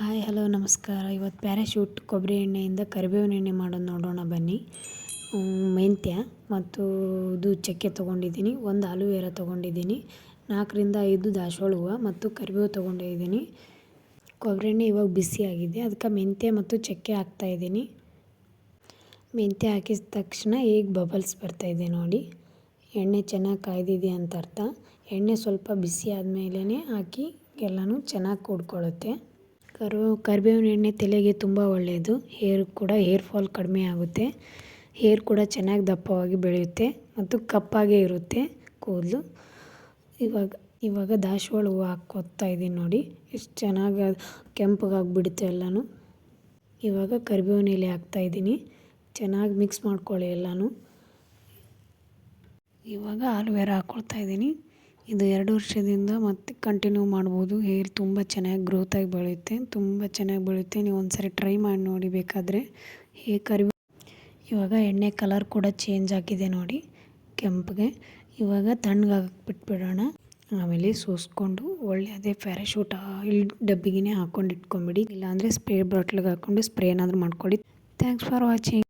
Hi, hello, ನಮಸ್ಕಾರ. ಇವತ್ತು parachute ಕೊಬ್ಬರಿ ಎಣ್ಣೆಯಿಂದ ಕರಿಬೇವಿನ ಎಣ್ಣೆ ಮಾಡೋದು ನೋಡೋಣ ಬನ್ನಿ. ಮೆಂತ್ಯ ಮತ್ತು ಇದು ಚಕ್ಕೆ ತೊಗೊಂಡಿದ್ದೀನಿ. ಒಂದು ಆಲೂವೆರ ತೊಗೊಂಡಿದ್ದೀನಿ. ನಾಲ್ಕರಿಂದ ಐದು ದಾಸವಾಳ ಹೂವು ಮತ್ತು ಕರಿಬೇವು ತೊಗೊಂಡಿದ್ದೀನಿ. ಕೊಬ್ಬರಿ ಎಣ್ಣೆ ಇವಾಗ ಬಿಸಿಯಾಗಿದೆ ಅದಕ್ಕೆ ಮೆಂತ್ಯ ಮತ್ತು ಚಕ್ಕೆ ಹಾಕ್ತಾಯಿದ್ದೀನಿ ಮೆಂತ್ಯ ಹಾಕಿದ ತಕ್ಷಣ ಈಗ ಬಬಲ್ಸ್ ಬರ್ತಾಯಿದೆ ನೋಡಿ. ಎಣ್ಣೆ ಚೆನ್ನಾಗಿ ಕಾಯ್ದಿದೆ ಅಂತ ಅರ್ಥ. ಎಣ್ಣೆ ಸ್ವಲ್ಪ ಬಿಸಿ ಆದಮೇಲೆ ಹಾಕಿ ಎಲ್ಲನೂ ಚೆನ್ನಾಗಿ ಕೂಡ್ಕೊಳ್ಳುತ್ತೆ. ಕರು, ಕರಿಬೇವಿನ ಎಣ್ಣೆ ತಲೆಗೆ ತುಂಬ ಒಳ್ಳೆಯದು. ಹೇರ್ ಕೂಡ, ಹೇರ್ ಫಾಲ್ ಕಡಿಮೆ ಆಗುತ್ತೆ. ಹೇರ್ ಕೂಡ ಚೆನ್ನಾಗಿ ದಪ್ಪವಾಗಿ ಬೆಳೆಯುತ್ತೆ ಮತ್ತು ಕಪ್ಪಾಗೇ ಇರುತ್ತೆ ಕೂದಲು. ಇವಾಗ ಇವಾಗ ದಾಸವಾಳ ಹೂವು ಹಾಕ್ಕೊತಾ ಇದ್ದೀನಿ ನೋಡಿ. ಎಷ್ಟು ಚೆನ್ನಾಗಿ ಕೆಂಪಗಾಗ್ಬಿಡುತ್ತೆ ಎಲ್ಲನೂ. ಇವಾಗ ಕರಿಬೇವಿನ ಎಲೆ ಹಾಕ್ತಾಯಿದ್ದೀನಿ ಚೆನ್ನಾಗಿ ಮಿಕ್ಸ್ ಮಾಡ್ಕೊಳ್ಳಿ ಎಲ್ಲನೂ. ಇವಾಗ ಆಲೂವೆರ ಹಾಕ್ಕೊಳ್ತಾ ಇದ್ದೀನಿ. ಇದು ಎರಡು ವರ್ಷದಿಂದ ಮತ್ತೆ ಕಂಟಿನ್ಯೂ ಮಾಡ್ಬೋದು. ಹೇರ್ ತುಂಬ ಚೆನ್ನಾಗಿ ಗ್ರೋತಾಗಿ ಬೆಳೆಯುತ್ತೆ. ತುಂಬ ಚೆನ್ನಾಗಿ ಬೆಳೆಯುತ್ತೆ. ನೀವು ಒಂದ್ಸರಿ ಟ್ರೈ ಮಾಡಿ ನೋಡಿ ಬೇಕಾದರೆ. ಹೇ ಕರಿ ಇವಾಗ ಎಣ್ಣೆ ಕಲರ್ ಕೂಡ ಚೇಂಜ್ ಆಗಿದೆ ನೋಡಿ ಕೆಂಪಗೆ. ಇವಾಗ ತಣ್ಣಗಾಗಕ್ಕೆ ಬಿಟ್ಬಿಡೋಣ ಆಮೇಲೆ ಸೋಸ್ಕೊಂಡು ಒಳ್ಳೆ ಅದೇ ಪ್ಯಾರಾಶೂಟ್ ಆಯಿಲ್ ಡಬ್ಬಿಗೆ ಹಾಕ್ಕೊಂಡು ಇಟ್ಕೊಂಬಿಡಿ. ಇಲ್ಲಾಂದರೆ ಸ್ಪ್ರೇ ಬಾಟ್ಲಿಗೆ ಹಾಕ್ಕೊಂಡು ಸ್ಪ್ರೇ ಏನಾದರೂ ಮಾಡ್ಕೊಳ್ಳಿ. Thanks for watching